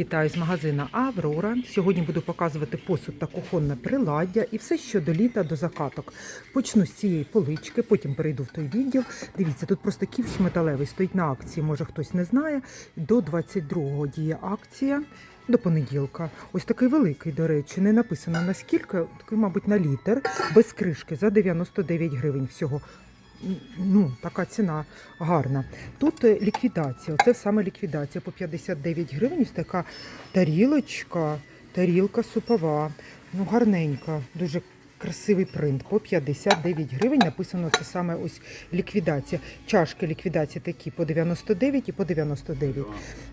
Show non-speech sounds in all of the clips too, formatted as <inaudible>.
вітаю з магазина Аврора. Сьогодні буду показувати посуд та кухонне приладдя і все, що до літа, до закаток. Почну з цієї полички, потім перейду в той відділ. Дивіться, тут просто ківш металевий стоїть на акції. Може хтось не знає. До 22-го діє акція. До понеділка. Ось такий великий, до речі, не написано наскільки, такий, мабуть, на літр, без кришки за 99 гривень всього. Ну, така ціна гарна. Тут е, ліквідація. Оце саме ліквідація по 59 гривень. Ось така тарілочка, тарілка супова. Ну, гарненька, дуже красивий принт. По 59 гривень написано це саме ось ліквідація. Чашки ліквідації такі по 99 і по 99.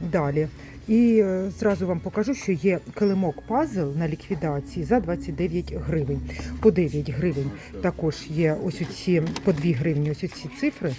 Далі. І е, зразу вам покажу, що є килимок пазл на ліквідації за 29 гривень. По 9 гривень також є ось ці по 2 гривні, ось ці цифри.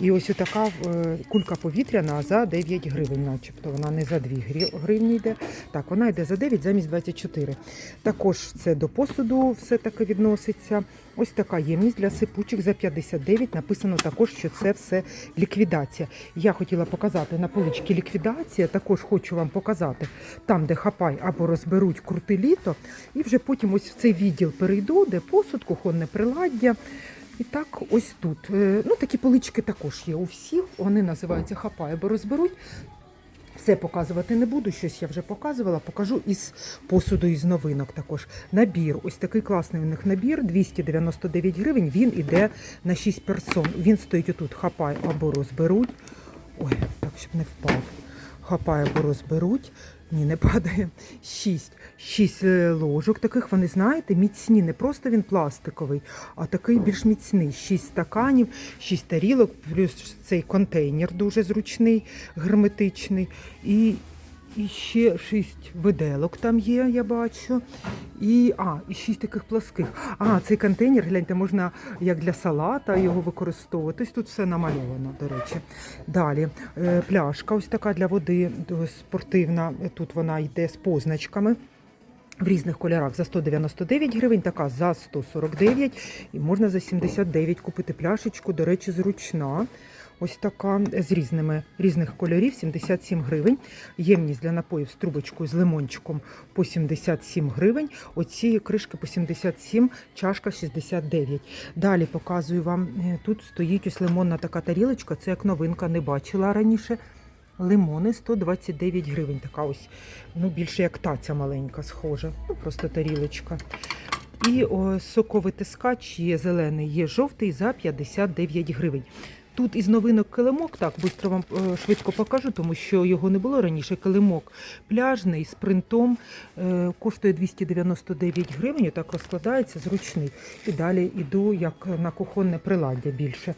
І ось така е, кулька повітряна за 9 гривень, начебто. Вона не за 2 гривні йде. Так, вона йде за 9 замість 24. Також це до посуду все таки відноситься. Ось така ємність для сипучих за 59. Написано також, що це все ліквідація. Я хотіла показати на поличці ліквідація. Також хочу вам показати там, де хапай або розберуть крути літо. І вже потім ось в цей відділ перейду, де посуд, кухонне приладдя. І так, ось тут. Е, Ну, такі полички також є у всіх. Вони називаються хапай або розберуть. Все показувати не буду, щось я вже показувала. Покажу із посуду із новинок також. Набір. Ось такий класний у них набір, 299 гривень. Він іде на 6 персон. Він стоїть отут, хапай або розберуть. Ой, так, щоб не впав. Хапай або розберуть. Ні, не падає. Шість. Шість е, ложок таких, вони знаєте, міцні. Не просто він пластиковий, а такий більш міцний. Шість стаканів, шість тарілок, плюс цей контейнер дуже зручний, герметичний. І, і ще шість виделок там є, я бачу. І, а, і шість таких пласких. А, цей контейнер, гляньте, можна як для салата його використовувати. Ось тут все намальовано, до речі. Далі е, пляшка, ось така для води е, спортивна. Тут вона йде з позначками. В різних кольорах за 199 гривень, така за 149 і можна за 79 купити пляшечку, до речі, зручна. Ось така з різними різних кольорів, 77 гривень. Ємність для напоїв з трубочкою з лимончиком по 77 гривень. Оці кришки по 77, чашка 69. Далі показую вам, е, тут стоїть ось лимонна така тарілочка, це як новинка, не бачила раніше. Лимони 129 гривень. Така ось, ну більше як таця маленька, схожа. Ну, просто тарілочка. І о, соковитискач є зелений, є жовтий за 59 гривень. Тут із новинок килимок, так, швидко вам е, швидко покажу, тому що його не було раніше. Килимок пляжний з принтом е, коштує 299 гривень, так розкладається, зручний. І далі йду як на кухонне приладдя більше.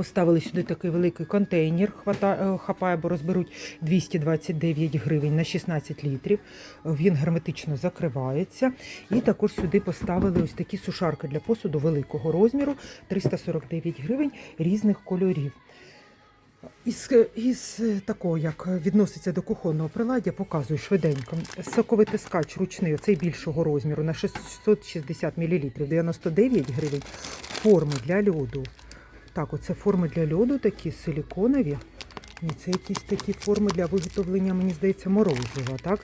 Поставили сюди такий великий контейнер, е, хапає, бо розберуть 229 гривень на 16 літрів. Він герметично закривається. І також сюди поставили ось такі сушарки для посуду великого розміру 349 гривень різних кольорів. Із, із такого, як відноситься до кухонного приладдя, показую швиденько. Соковитискач ручний, оцей більшого розміру на 660 мл, 99 гривень. Форми для льоду. Так, оце форми для льоду такі силіконові. І це якісь такі форми для виготовлення, мені здається, морозива. Так?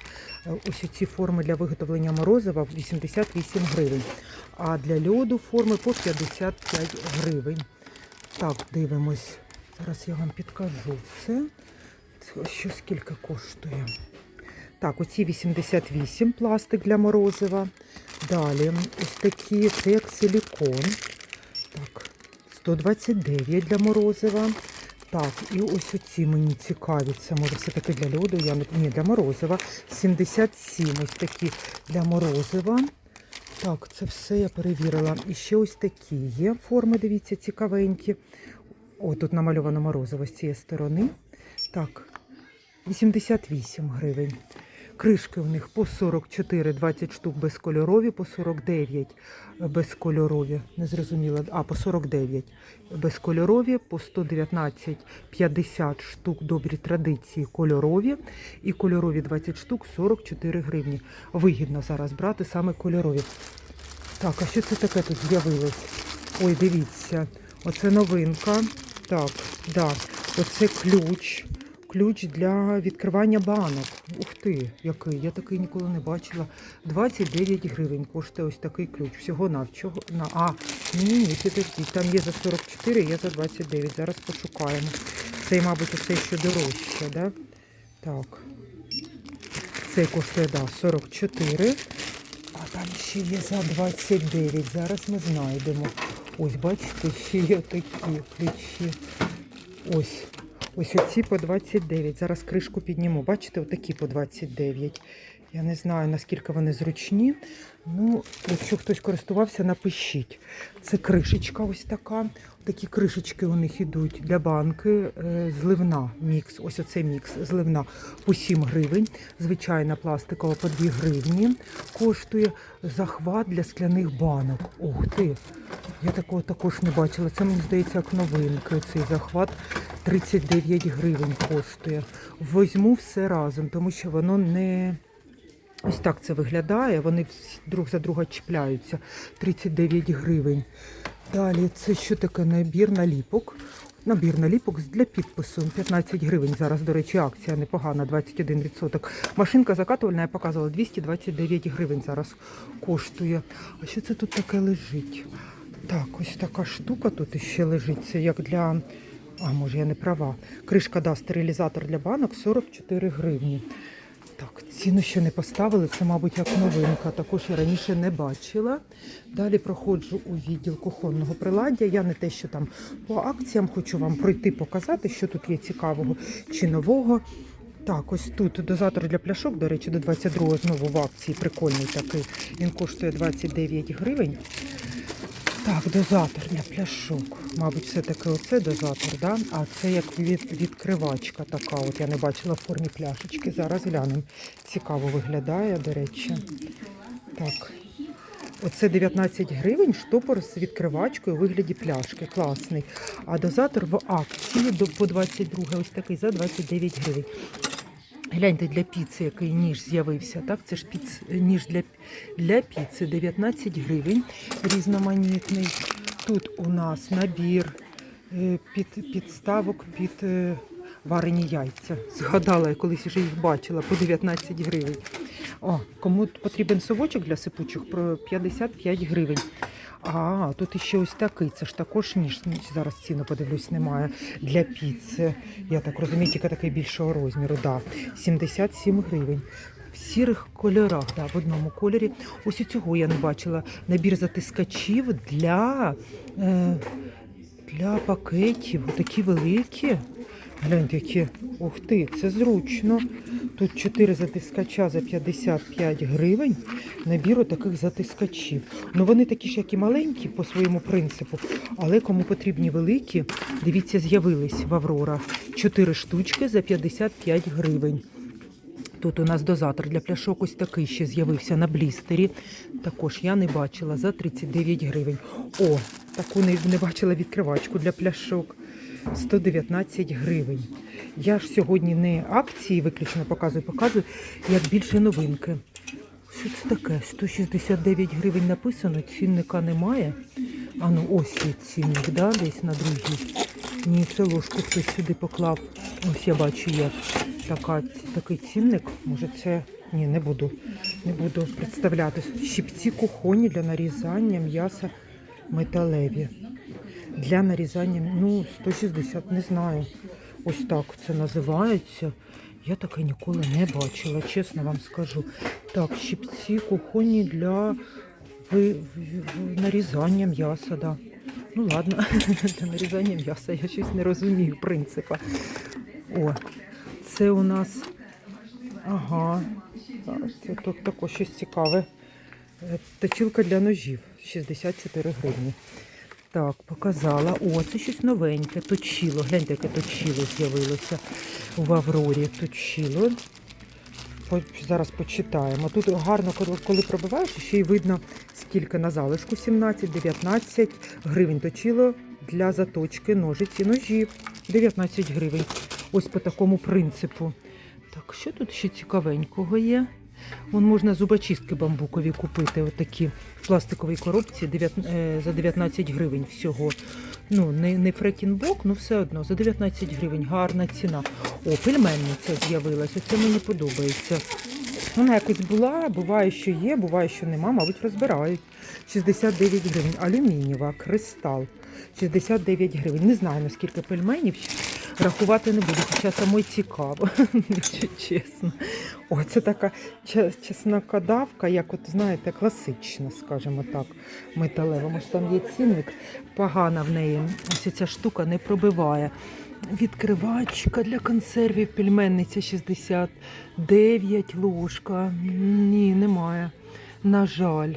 Е, Ось ці форми для виготовлення морозива 88 гривень. А для льоду форми по 55 гривень. Так, дивимось. Зараз я вам підкажу все. Що скільки коштує? Так, оці 88 пластик для морозива. Далі ось такі, це як силікон. Так, 129 для морозива. Так, і ось оці мені цікаві. Це може все-таки для льоду, я ні, для морозива. 77 ось такі для морозива. Так, це все я перевірила. І ще ось такі є форми, дивіться, цікавенькі. О, тут намальовано морозиво з цієї сторони. Так, 88 гривень. Кришки у них по 44, 20 штук безкольорові, по 49 безкольорові. Не зрозуміла. А, по 49 безкольорові, по 119 50 штук добрі традиції кольорові. І кольорові 20 штук 44 гривні. Вигідно зараз брати саме кольорові. Так, а що це таке тут з'явилось? Ой, дивіться, оце новинка. Так, да, оце ключ. Ключ для відкривання банок. Ух ти, який, я такий ніколи не бачила. 29 гривень коштує ось такий ключ. Всього навчого. На, а, ні, ні, підождіть, там є за 44, є за 29. Зараз пошукаємо. Цей, мабуть, оцей ще дорожче, да? Так. Цей коштує, да, 44. А там ще є за 29. Зараз ми знайдемо. Ось, бачите, ще є такі ключі. Ось. Ось оці по 29. Зараз кришку підніму. Бачите, отакі по 29. Я не знаю, наскільки вони зручні. Ну, якщо хтось користувався, напишіть. Це кришечка ось така. Такі кришечки у них ідуть для банки. Е, Зливна мікс. Ось оце мікс. Зливна по 7 гривень. Звичайна пластикова по 2 гривні. Коштує захват для скляних банок. Ух ти! Я такого також не бачила. Це мені здається як новинки. Цей захват 39 гривень коштує. Возьму все разом, тому що воно не. Ось так це виглядає. Вони друг за друга чіпляються. 39 гривень. Далі це що таке набір наліпок? Набір наліпок для підпису 15 гривень. Зараз, до речі, акція непогана, 21%. Машинка закатувальна, я показувала 229 гривень зараз коштує. А що це тут таке лежить? Так, ось така штука тут іще лежить. Це як для. А, може, я не права. Кришка да, стерилізатор для банок 44 гривні. Так, ціну ще не поставили, це, мабуть, як новинка. Також я раніше не бачила. Далі проходжу у відділ кухонного приладдя. Я не те, що там по акціям хочу вам пройти, показати, що тут є цікавого чи нового. Так, ось тут дозатор для пляшок, до речі, до 22-го знову в акції прикольний такий. Він коштує 29 гривень. Так, дозатор для пляшок. Мабуть, все-таки оце дозатор, да? а це як від, відкривачка така. От я не бачила в формі пляшечки. Зараз глянемо. Цікаво виглядає, до речі. Так. Оце 19 гривень штопор з відкривачкою у вигляді пляшки. Класний. А дозатор в акції по 22 ось такий за 29 гривень. Гляньте для піци, який ніж з'явився. Так, це ж піц, ніж для, для піци 19 гривень, різноманітний. Тут у нас набір е, під, підставок під е, варені яйця. Згадала, я колись вже їх бачила по 19 гривень. О, кому потрібен совочок для сипучих, про 55 гривень. А, тут іще ось такий. Це ж також ніж. Зараз ціну подивлюсь, немає. Для піци. Я так розумію, тільки такий більшого розміру. Да. 77 гривень. В сірих кольорах, да, в одному кольорі. Ось і цього я не бачила. Набір затискачів для, е, для пакетів. Такі великі. Гляньте, які. Ух ти, це зручно. Тут 4 затискача за 55 гривень. Набір таких затискачів. Ну вони такі ж, як і маленькі по своєму принципу, але кому потрібні великі, дивіться, з'явились в Аврора. 4 штучки за 55 гривень. Тут у нас дозатор для пляшок ось такий ще з'явився на блістері. Також я не бачила за 39 гривень. О, таку не, не бачила відкривачку для пляшок. 119 гривень. Я ж сьогодні не акції виключно показую, показую, як більше новинки. Що це таке? 169 гривень написано, цінника немає. А ну ось є цінник, да, десь на другій. Ні, це ложку хтось сюди поклав. Ось я бачу, є така, такий цінник. Може це. Ні, не буду. Не буду представляти. Щипці кухонні для нарізання м'яса металеві. Для нарізання, ну, 160, не знаю. Ось так це називається. Я таке ніколи не бачила, чесно вам скажу. Так, щипці кухонні для ви, нарізання м'яса, да. Ну ладно, <laughs> для нарізання м'яса я щось не розумію принципа. О, це у нас. Ага. Це тут також щось цікаве. Е, Точилка для ножів 64 гривні. Так, показала. О, це щось новеньке. Точило. Гляньте, яке точило з'явилося в Аврорі. Точило. Зараз почитаємо. Тут гарно, коли- пробиваєш, ще й видно, скільки на залишку. 17-19 гривень точило для заточки ножиць і ножів. 19 гривень. Ось по такому принципу. Так, що тут ще цікавенького є? Вон можна зубочистки бамбукові купити, отакі в пластиковій коробці дев'ят- е, за 19 гривень всього. Ну, не, не фрекінбок, ну все одно, за 19 гривень, гарна ціна. О, пельменниця з'явилася, це мені подобається. Вона якось була, буває, що є, буває, що нема, мабуть, розбирають. 69 гривень. Алюмінієва, кристал. 69 гривень. Не знаю, наскільки пельменів. Рахувати не буду, хоча самой цікаво, <laughs> якщо чесно. О, це така чеснокодавка, як от знаєте, класична, скажімо так, металева. Може, там є цінник, погана в неї. Ось ця штука не пробиває. Відкривачка для консервів, пельменниця 69 ложка. Ні, немає. На жаль.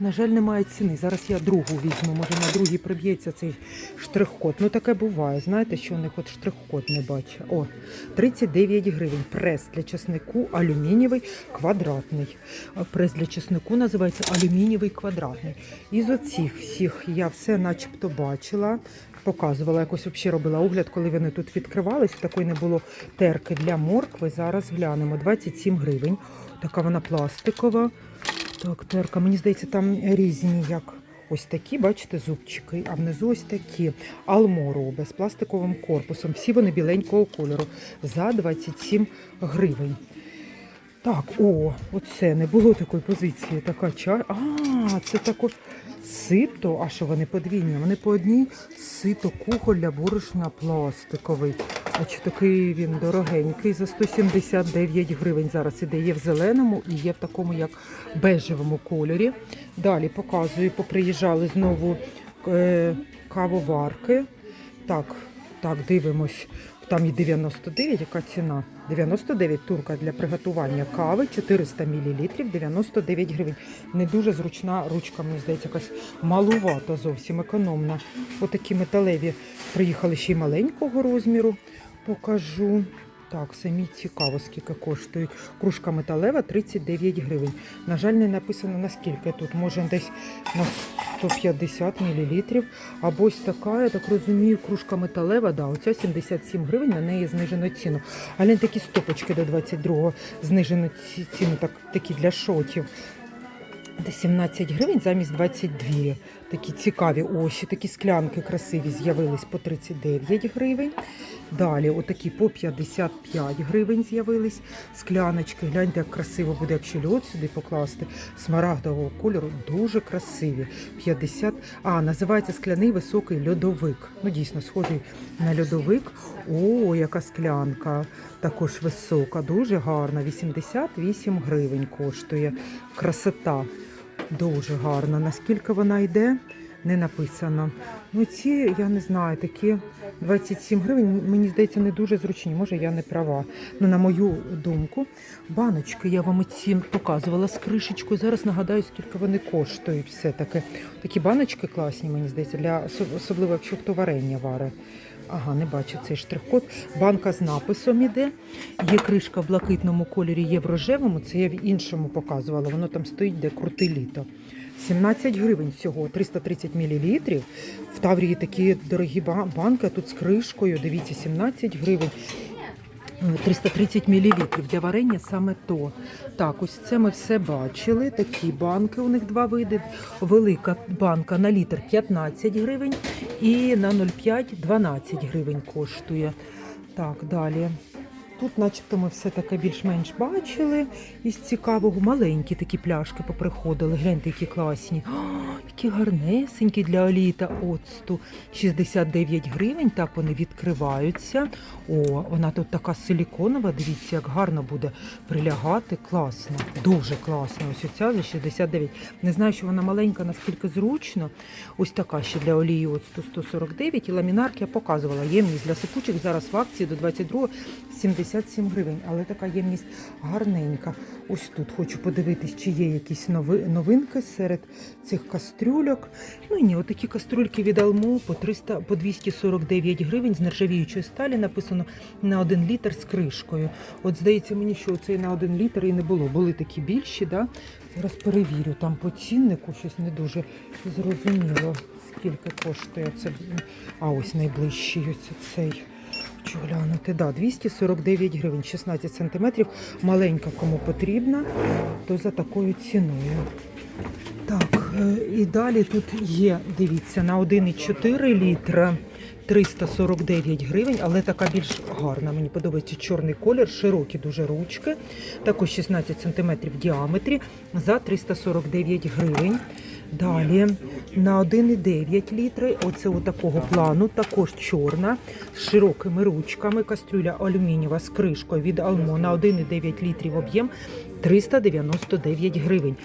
На жаль, немає ціни. Зараз я другу візьму. Може на другій приб'ється цей штрих-код. Ну таке буває. Знаєте, що у них от штрих-код не бачу. О, 39 гривень. Прес для чеснику алюмінієвий квадратний. Прес для чеснику називається алюмінієвий квадратний. Із оцих всіх я все начебто бачила. Показувала, якось взагалі робила огляд, коли вони тут відкривались. Такої не було терки для моркви. Зараз глянемо. 27 гривень. Така вона пластикова. Так, мені здається, там різні, як ось такі, бачите, зубчики, а внизу ось такі. Алмороби з пластиковим корпусом. Всі вони біленького кольору за 27 гривень. Так, о, оце не було такої позиції. Така чай. А, це тако сито. А що вони подвійні? Вони по одній сито кухоль для борошна пластиковий. А такий він дорогенький за 179 гривень. Зараз іде є в зеленому і є в такому як бежевому кольорі. Далі показую, поприїжджали знову е, кавоварки. Так, так, дивимось. Там і 99, яка ціна? 99 турка для приготування кави, 400 мл, 99 гривень. Не дуже зручна ручка, мені здається, якась малувата зовсім економна. Отакі металеві приїхали ще й маленького розміру. Покажу. Так, самі цікаво, скільки коштують. Кружка металева 39 гривень. На жаль, не написано наскільки тут. Може десь на 150 мл. Або ось така, я так розумію, кружка металева, да, оця 77 гривень, на неї знижено ціну. Але такі стопочки до 22-го знижено ціну, так, такі для шотів. Де 17 гривень замість 22. Такі цікаві. О, ще такі склянки красиві з'явились по 39 гривень. Далі отакі по 55 гривень з'явились. Скляночки. Гляньте, як красиво буде, якщо льод сюди покласти. Смарагдового кольору. Дуже красиві. 50. А, називається скляний високий льодовик. Ну, дійсно, схожий на льодовик. О, яка склянка. Також висока, дуже гарна. 88 гривень коштує. Красота. Дуже гарна. Наскільки вона йде, не написано. Ну ці, я не знаю, такі 27 гривень, мені здається, не дуже зручні. Може, я не права. Ну, на мою думку, баночки я вам ці показувала з кришечкою. Зараз нагадаю, скільки вони коштують. Все-таки такі баночки класні, мені здається, для особливо, якщо хто варення варить. Ага, не бачу цей штрих-код. Банка з написом іде. Є кришка в блакитному кольорі, є в рожевому. Це я в іншому показувала. Воно там стоїть, де крути літо. 17 гривень всього, 330 мл. В Таврії такі дорогі банки, а тут з кришкою. Дивіться, 17 гривень. Е, 330 мл для варення саме то. Так, ось це ми все бачили. Такі банки, у них два види. Велика банка на літр 15 гривень і на 0,5 12 гривень коштує. Так, далі. Тут, начебто, ми все таке більш-менш бачили. Із цікавого маленькі такі пляшки поприходили. Гляньте, які класні. О, які гарнесенькі для олії та оцту. 69 гривень. Так вони відкриваються. О, вона тут така силіконова. Дивіться, як гарно буде прилягати. Класно, дуже класно. Ось оця за 69. Не знаю, що вона маленька, наскільки зручно. Ось така ще для олії оцту 149. І ламінарки я показувала. Ємність для сипучих зараз в акції до 22 77 гривень. Але така ємність гарненька. Ось тут хочу подивитись, чи є якісь нови, новинки серед цих кастрюльок. Ну ні, отакі кастрюльки від Алмо по 300, по 249 гривень з нержавіючої сталі написано на 1 літр з кришкою. От здається мені, що це на 1 літр і не було. Були такі більші, да? Зараз перевірю. Там по ціннику щось не дуже зрозуміло, скільки коштує це. А ось найближчий ось цей. Хочу глянути. Да, 249 гривень, 16 сантиметрів. Маленька кому потрібна, то за такою ціною. Так, е, і далі тут є, дивіться, на 1,4 літра 349 гривень, але така більш гарна. Мені подобається чорний колір, широкі дуже ручки, також 16 см в діаметрі за 349 гривень. Далі. На 1,9 літри, оце такого плану, також чорна, з широкими ручками, кастрюля алюмінієва з кришкою від Алмо. На 1,9 літрів об'єм 399 гривень.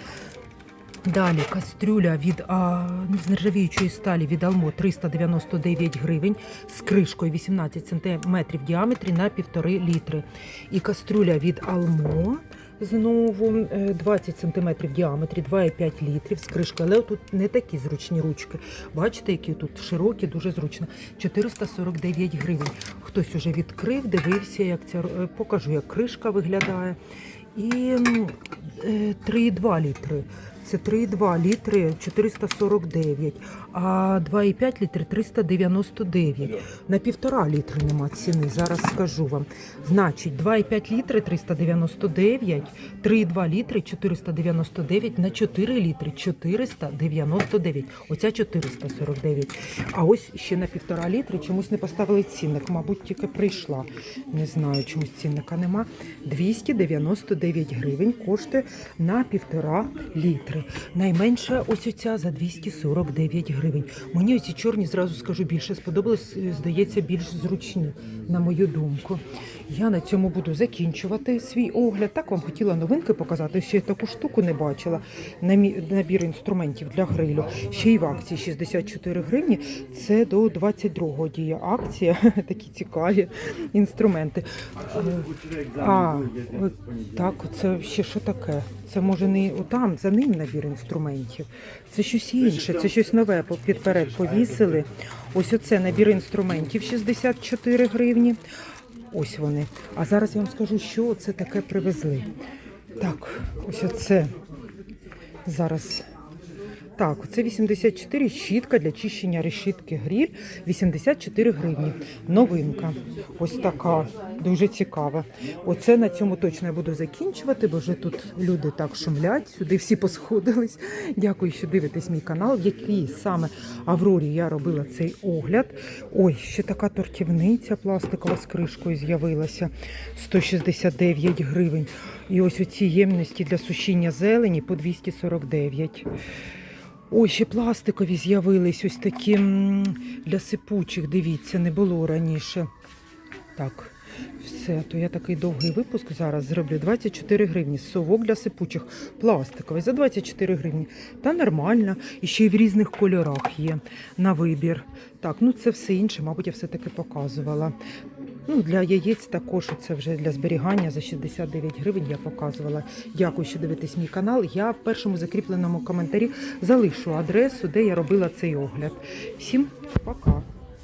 Далі кастрюля від а, з нержавіючої сталі від Алмо 399 гривень з кришкою 18 см в діаметрі на 1,5 літри. І кастрюля від Алмо знову е, 20 см в діаметрі 2,5 літрів з кришкою. Але тут не такі зручні ручки. Бачите, які тут широкі, дуже зручно. 449 гривень. Хтось уже відкрив, дивився, як ця е, покажу, як кришка виглядає. І е, 3,2 літри. Це 3,2 літри 449, а 2,5 літри 399. На півтора літри нема ціни, зараз скажу вам. Значить, 2,5 літри 399, 3,2 літри 499, на 4 літри 499. Оця 449. А ось ще на півтора літри чомусь не поставили цінник. Мабуть, тільки прийшла. Не знаю, чомусь цінника нема. 299 гривень коштує на півтора літри. Найменша ось оця за 249 гривень. Мені оці чорні, зразу скажу, більше сподобалось, е, здається, більш зручні, на мою думку. Я на цьому буду закінчувати свій огляд. Так вам хотіла новинки показати. Ще таку штуку не бачила. Набір інструментів для грилю. Ще й в акції 64 гривні. Це до 22-го діє акція. <laughs> Такі цікаві інструменти. Е, А, так, це ще що таке? Це може не там, за ним набір інструментів. Це щось інше, це щось нове підперед повісили. Ось оце набір інструментів 64 гривні. Ось вони. А зараз я вам скажу, що це таке привезли. Так, ось оце. Зараз. Так, це 84 щітка для чищення решітки гріль. 84 гривні. Новинка. Ось така. Дуже цікава. Оце на цьому точно я буду закінчувати, бо вже тут люди так шумлять, сюди всі посходились. Дякую, що дивитесь мій канал, в якій саме Аврорі я робила цей огляд. Ой, ще така тортівниця пластикова з кришкою з'явилася. 169 гривень. І ось оці ємності для сушіння зелені по 249. Ой, ще пластикові з'явились ось такі для сипучих. Дивіться, не було раніше. Так, все, то я такий довгий випуск зараз зроблю. 24 гривні. Совок для сипучих, пластиковий за 24 гривні. Та нормально. І ще й в різних кольорах є на вибір. Так, ну це все інше, мабуть, я все-таки показувала. Ну, для яєць також це вже для зберігання за 69 гривень я показувала. Дякую, що дивитесь мій канал. Я в першому закріпленому коментарі залишу адресу, де я робила цей огляд. Всім пока!